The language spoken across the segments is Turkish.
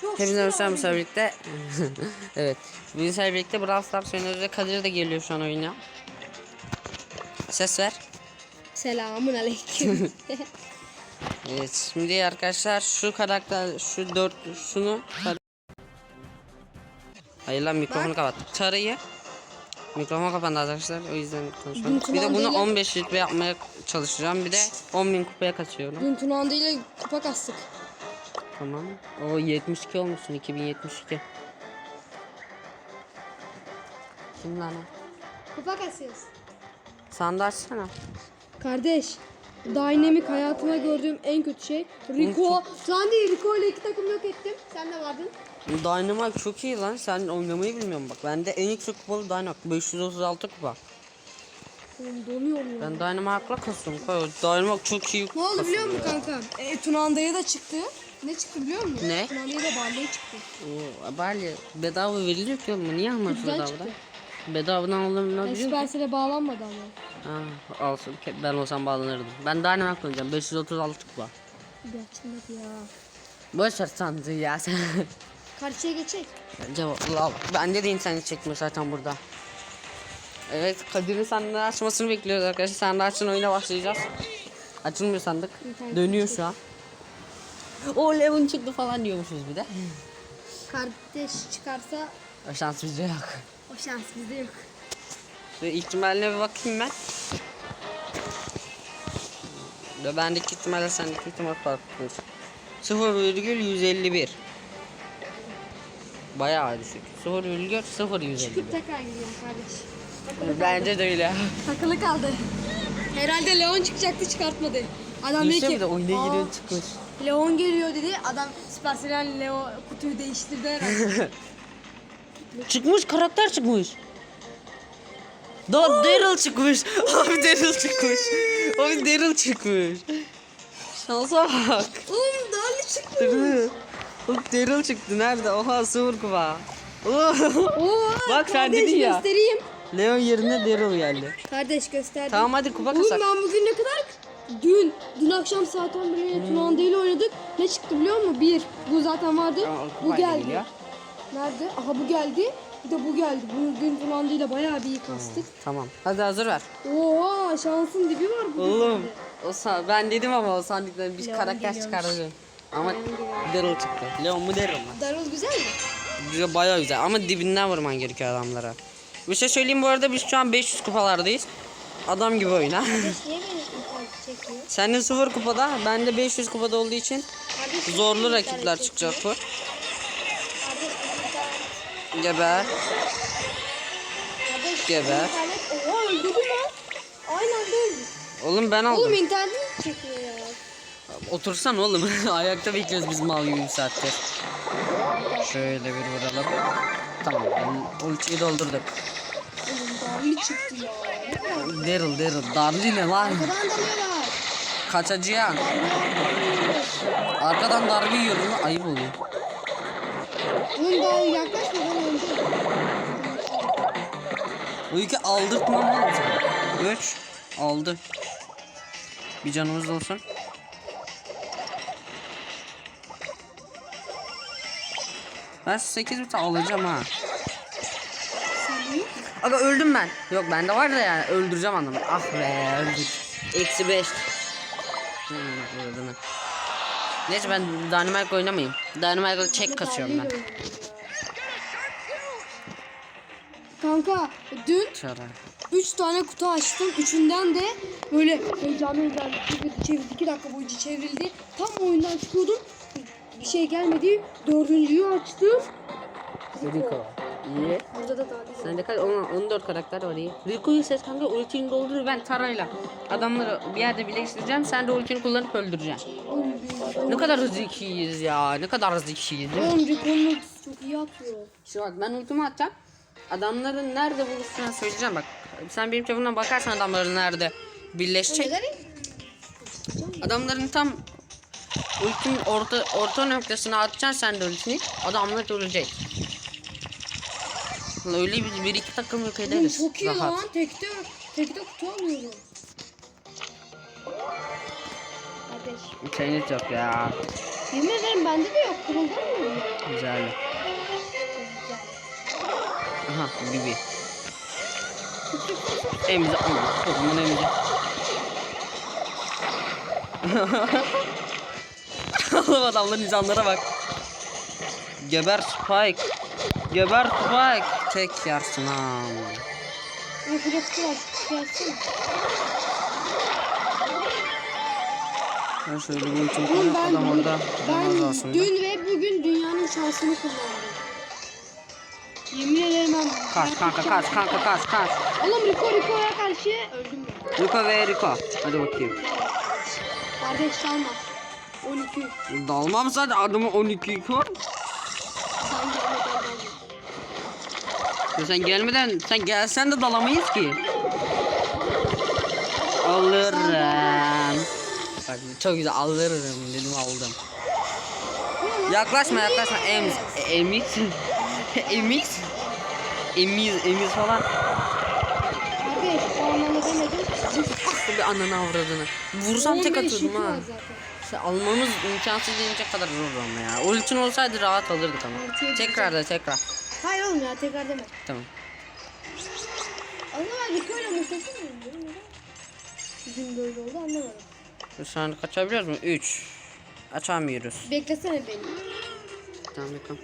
Hepinize merhaba abi. birlikte. evet. Sizlerle birlikte Brawl Stars oynuyoruz ve Kadir de geliyor şu an oyuna. Ses ver. Selamun aleyküm. Evet. Şimdi arkadaşlar şu karakter şu dört şunu Hayır lan mikrofonu kapat. Tarayı Mikrofon kapandı arkadaşlar o yüzden konuşmadım. Bunu Bir de bunu kumandayla- 15 rütbe yapmaya çalışacağım. Bir de 10.000 kupaya kaçıyorum. Dün Tunağında ile kupa kastık. Tamam. O 72 olmuşsun 2072. Kim lan o? Kupa kasıyoruz. Sandığı açsana. Kardeş. Dynamic hayatımda gördüğüm en kötü şey. Rico. Şu an değil Rico ile iki takım yok ettim. Sen de vardın. Dynamite çok iyi lan. Sen oynamayı bilmiyorum bak. Bende en yüksek kupalı Dynamite 536 kupa. Oğlum donuyorum ya. Ben Dynamite'la kasıyorum. Koy, Dynamite çok iyi Ne oldu biliyor musun kanka? E, Tunağında'ya da çıktı. Ne çıktı biliyor musun? Ne? Da Barley çıktı. Oo, Bali bedava veriliyor ki oğlum. Niye Kutudan bedavadan? çıktı. Bedavadan aldım ne Yani biliyor musun? Supercell'e bağlanmadı ama. Ha, alsın. Ben olsam bağlanırdım. Ben Dynamite oynayacağım. 536 kupa. Gerçekten ya. Boş ver sandığı ya sen. Karşıya geçecek. Cevap al. Bende de internet çekmiyor zaten burada. Evet Kadir'in sandığı açmasını bekliyoruz arkadaşlar. Sandığı açın oyuna başlayacağız. Açılmıyor sandık. İnternet Dönüyor şu an. O Levin çıktı falan diyormuşuz bir de. Kardeş çıkarsa O şans bizde yok. o şans bizde yok. Ve ihtimaline bir bakayım ben. Ve bendeki ihtimalle sendeki ihtimal farklı. 0,151 Bayağı düşük. 0,0151 Çıkıp tekrar gidiyorum kardeş. Bence de öyle. Takılı kaldı. Herhalde Leon çıkacaktı çıkartmadı. Adam dedi Düşse ki bir de oyuna "Aa, giriyor çıkmış. Leon geliyor dedi. Adam Supercell Leo kutuyu değiştirdi herhalde. Çıkmış karakter çıkmış. Da Daryl çıkmış. Abi Daryl çıkmış. Abi Daryl çıkmış. Şansa bak. Oğlum. Değil mi? Bak Daryl çıktı. Nerede? Oha sıfır kupa. Oo, Bak sen dedin ya. göstereyim. Leon yerine Daryl geldi. Kardeş gösterdim. Tamam hadi kupa Oğlum kasak. ben bugün ne kadar dün dün akşam saat 11'e hmm. Tunağında ile oynadık. Ne çıktı biliyor musun? Bir. Bu zaten vardı. Aa, bu geldi. geliyor. Nerede? Aha bu geldi. Bir de bu geldi. Bugün Tunağında ile bayağı bir iyi kastık. Tamam. Hadi hazır ver. Oha şansın dibi var bugün. Oğlum. O sa- ben dedim ama o sandıkları bir Leon karakter geliyormuş. çıkardı. Ama Leon geliyor. Daryl çıktı. Leon mu Daryl mı? Darul güzel mi? Güzel, Bayağı güzel ama dibinden vurman gerekiyor adamlara. Bir şey söyleyeyim bu arada biz şu an 500 kupalardayız. Adam gibi oyna. Niye beni çekiyor? Sende 0 kupada, bende 500 kupada olduğu için Kardeş, zorlu rakipler çıkacak bu. Geber. Kardeş Geber. internet. Oha öldürdü lan. Aynı anda öldü. Oğlum ben aldım. Oğlum internet mi çekiyor ya? Otursan oğlum. Ayakta bekliyoruz biz mal gibi bir saattir. Şöyle bir vuralım. Tamam. ben Ultiyi doldurduk. Oğlum darlı çıktı ya. Ne kadar? Daryl Daryl. Darlı ne lan? Arkadan dalıyorlar. Kaçacağım. Arkadan darbe yiyorum. Ayıp oluyor. Oğlum daha yaklaşmadan öldü. Bu iki aldırtmam sana. Üç. Aldı. Bir canımız da olsun. Ben şu 8 bit alacağım ha. Aga öldüm ben. Yok bende var da yani öldüreceğim adamı. Ah be öldük. Eksi 5. Vurduğunu. Neyse ben Dynamite oynamayayım. Dynamite'la çek kasıyorum ben. Kanka dün Çara. 3 tane kutu açtım. Üçünden de böyle heyecanlı heyecanlı çevirdi çevirdi. 2 dakika boyunca çevrildi. Tam oyundan çıkıyordum. Bir şey gelmedi. Dördüncüyü açtım. Rico. İyi. Burada da kaç? 14 karakter var iyi. Rico'yu seç kanka ultini doldur ben tarayla. Adamları bir yerde birleştireceğim sen de ultini kullanıp öldüreceksin. Ne kadar zekiyiz ya. Ne kadar zekiyiz değil mi? Oğlum Rico'nun çok iyi atıyor. Şimdi bak ben ultimi atacağım. Adamların nerede buluştuğunu söyleyeceğim bak. Sen benim telefonumdan bakarsan adamların nerede birleşecek. Adamların tam ultinin orta orta noktasına atacaksın sen de ultini. Adamlar ölecek. Lan Öyle bir, bir iki takım yok Oğlum ederiz. çok iyi Rahat. lan. Tekte, tekte kutu alıyorum. Kardeş. İnternet yok ya. Yemin ederim bende de yok. Kırıldı mı? Güzel. Aha Bibi. Emize ama kodumun emize. Oğlum adamların nizamlara bak. Geber Spike. Geber Spike. Tek yersin ha. Kutu açsana. Ben şöyle Oğlum koyup ben, adam orada ben aslında. dün ve bugün dünyanın şansını kullandım. Yemin ederim ben... Kaç kanka kaç kanka kaç kaç. Oğlum Rico Rico'ya karşı öldüm ben. Rico ve Rico. Hadi bakayım. Kardeş salma. 12. Dalmam sadece adamı 12 koy. Sen gelmeden sen gelsen de dalamayız ki. Alırım. Bak çok güzel alırım dedim aldım. Yaklaşma yaklaşma emiz emix emix emiz emiz falan. Kardeş o anlamda demedim. Bir ananı avradını. Vursam tek 15 atıyordum ha. İşte almamız imkansız denecek kadar zor ama ya. Ultin olsaydı rahat alırdık ama. Tekrar da tekrar. Hayır oğlum ya tekrar deme. Tamam. Ama ben Rico'yla muhteşem? Neden? Bugün böyle oldu anlamadım. Şu an kaçabiliyoruz mu? 3. Açamıyoruz. Beklesene beni. Tamam bakalım.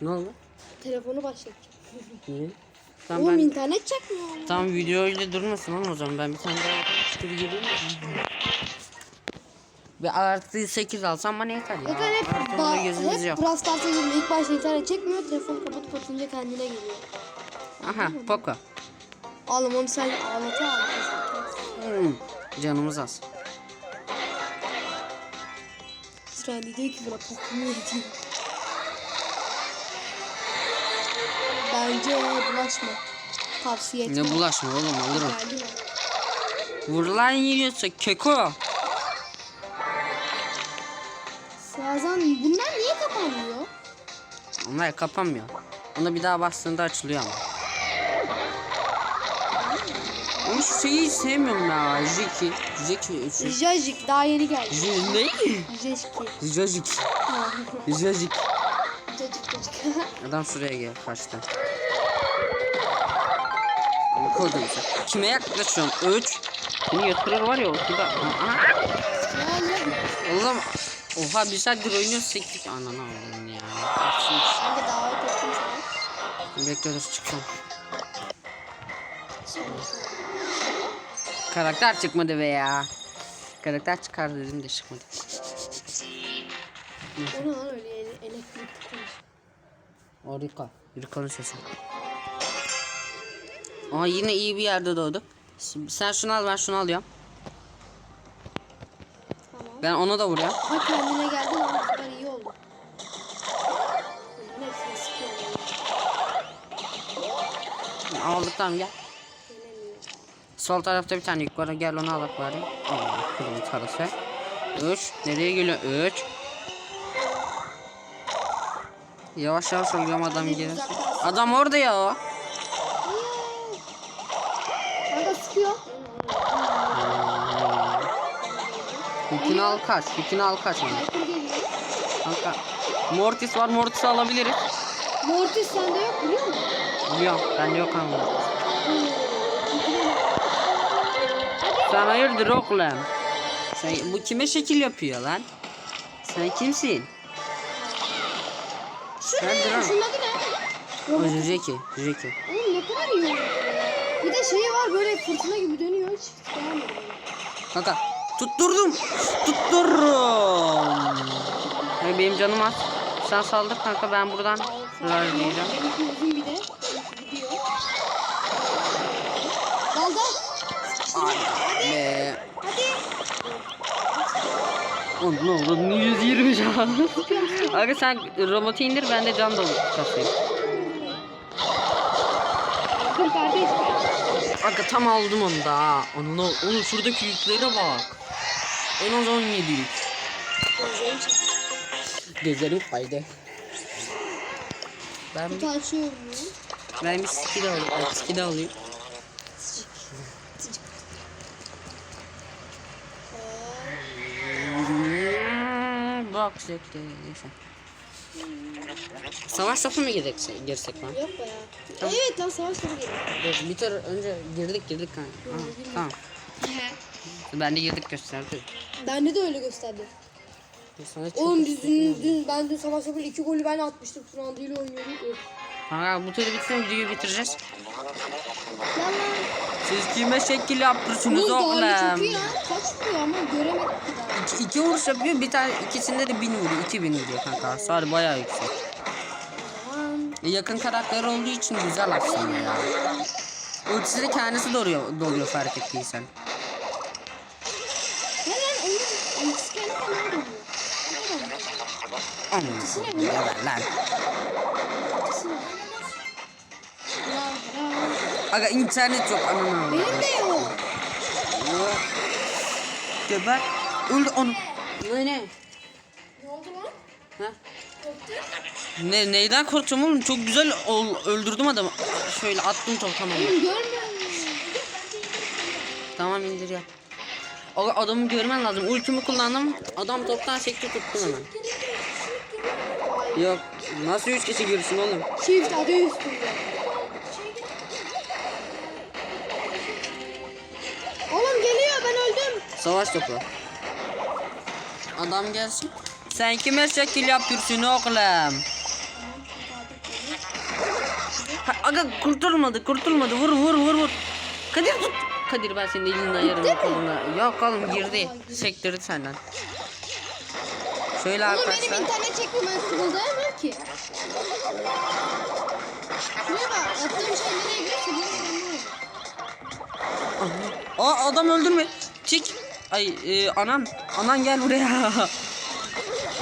Ne oldu? Telefonu başlatacağım. Niye? Tamam Oğlum ben internet çekmiyor. tam video öyle durmasın ama o zaman ben bir tane daha çıkıp gireyim. Bir artı 8 alsam bana yeter ya. Zaten hep, Artı ba- onda gözümüz hep yok. Brawl Stars'a girme. İlk başta internet çekmiyor. Telefonu kapatıp atınca kendine geliyor. Aha Poco. Onu sen ağlata ağlata. Hmm, Canımız az. Trendy diyor ki buna pokumu yediyor. Bence bulaşma. Tavsiye etmem. Ne bulaşma oğlum alırım. Geldi mi? Vurulan yiyorsa keko. Sazan bunlar niye kapanmıyor? Onlar kapanmıyor. Ona bir daha bastığında açılıyor ama. Ama şu şeyi hiç sevmiyorum ya. Jiki. Jiki. Şu... Jajik daha yeni geldi. J- ne? Jajik. Jajik. Cacık cacık. Adam şuraya gel kaçtı. Kodum sen. Kime yaklaşıyorsun? 3. Seni yatırır var ya o gibi. Aha. Oğlum. Oha bir saattir oynuyoruz 8. Ananı avradım ya. Ben de davet ettim sana. Bekle dur çıkacağım. Karakter çıkmadı be ya. Karakter çıkar dedim de çıkmadı. O ne lan öyle ele- elektrik tıkmış. O Rika. Rika'nın sesi. Aa yine iyi bir yerde doğdu. Sen şunu al ben şunu alıyorum. Ben ona da vuruyorum. Ha kendine geldin ama bu sefer iyi oldu. Neyse sıkıyorum. Aldık tamam gel. Sol tarafta bir tane yük var. Gel onu alak bari. Allah kırmızı tarafı. 3. Nereye geliyor? 3. Yavaş yavaş oluyorum adam gelir. Adam orada ya. Yükünü al kaç. Yükünü al kaç. Kanka. Mortis var. Mortis'i alabiliriz. Mortis sende yok biliyor musun? Biliyorum. Bende yok ama. Sen hayırdır oğlum? Sen, bu kime şekil yapıyor lan? Sen kimsin? Şu Ben ne? adı ne? O Jeki. Jeki. Oğlum ne kadar iyi. Bir de şeyi var böyle fırtına gibi dönüyor. Hiç beğenmedim. Kanka tutturdum. Tuttururum. Hey, benim canım az. Sen saldır kanka ben buradan dal. Be. Hadi. Ne oldu? 120 can. Aga sen robotu indir ben de can dolu kasayım. Aga tam aldım onu da. Onu, oğlum şuradaki yüklere bak. En az 17 yük. Gözlerim çıktı. Gözlerim kaydı. Ben bir, açıyorum. ben bir skill alayım. Ben skill alayım. çok zevkli. Neyse. Savaş topu mu girsek, girsek lan? Yok be ya. Evet lan savaş topu. Dur, bir tur önce girdik girdik kanka. Tamam. Ben de girdik gösterdi. Bende de öyle gösterdi. Sana çok Oğlum biz dün, dün ben dün savaş topu iki golü ben atmıştım. Fernando ile oynuyorduk. Kanka bu turu bitsin videoyu bitireceğiz. Gel lan. Siz kime şekil yaptırsınız Oğlum daha çok iyi oğlum? ya. Kaç vuruyor ama göremedik ki daha. İki, iki vuruş yapıyor bir tane ikisinde de bin vuruyor. iki bin vuruyor kanka. Hasar bayağı yüksek. E, yakın karakter olduğu için güzel aslında ya. Ultisi de kendisi doluyor, doluyor fark ettiysen. Ne lan oyun? Ultisi kendi kendine dönüyor. Ne lan. Ultisi ne? Bravo bravo. Aga internet yok anam. Benim de yok. Geber. Öldü onu. Ne ne? Ne oldu lan? Ha? Ne neyden korkacağım oğlum? Çok güzel ol, öldürdüm adamı. Şöyle attım top tamam. Tamam indir ya. Adamı görmen lazım. Ultimi kullandım. Adam toptan sekti tuttum hemen. Yok. Nasıl üç kişi girsin oğlum? Çift adı üstünde. Oğlum geliyor ben öldüm. Savaş topu. Adam gelsin. Sen kime şekil yapıyorsun oğlum? Ha, aga kurtulmadı kurtulmadı vur vur vur vur. Kadir tut. Kadir ben senin elini ayarım koluna. Yok oğlum girdi. Sektirdi senden. Şöyle Oğlum benim arkadaşlar. internet çekmemem kırıldayamıyor ki. Şuraya bak yaptığım şey nereye gidiyorsa benim. Aa adam öldürme. Çık. Ay e, anam. Anan gel buraya.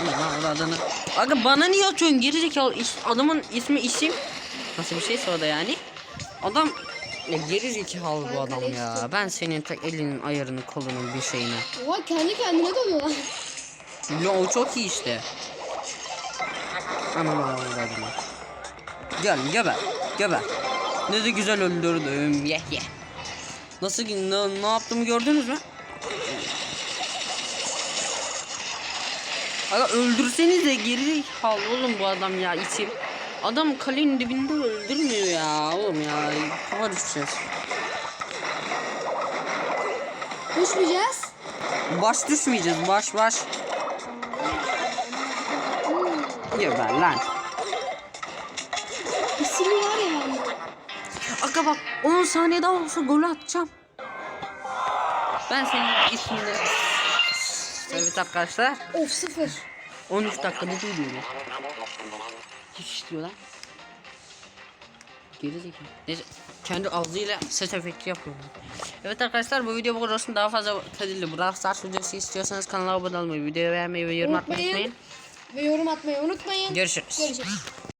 Aman adını. Aga bana niye atıyorsun gerizekalı iş, adamın ismi isim. Nasıl bir şeyse o da yani. Adam ya gerizekalı bu adam ya. Ben senin tek elinin ayarını kolunun bir şeyine. Oha kendi kendine doluyor lan. Ya o çok iyi işte. Aman adını. Gel geber. Geber. Ne de güzel öldürdüm. Ye ye. Nasıl ne, ne yaptığımı gördünüz mü? Aga öldürsenize geri hal oğlum bu adam ya içim. Adam kalenin dibinde öldürmüyor ya oğlum ya. Kafa düşeceğiz. Düşmeyeceğiz. Baş düşmeyeceğiz baş baş. Geber lan. İsmi var ya. Aga bak 10 saniye daha olsa golü atacağım. Ben senin ismini... Evet arkadaşlar. Of sıfır. 13 dakikada duyuyorum. Hiç istiyorlar. Geri zekalı. Neyse kendi ağzıyla ses efekti yapıyorum. Evet arkadaşlar bu video bu kadar olsun. Daha fazla tadilli Brawl Stars videosu istiyorsanız kanala abone olmayı, videoyu beğenmeyi ve yorum atmayı unutmayın. Ve yorum atmayı unutmayın. Görüşürüz. Görüşürüz.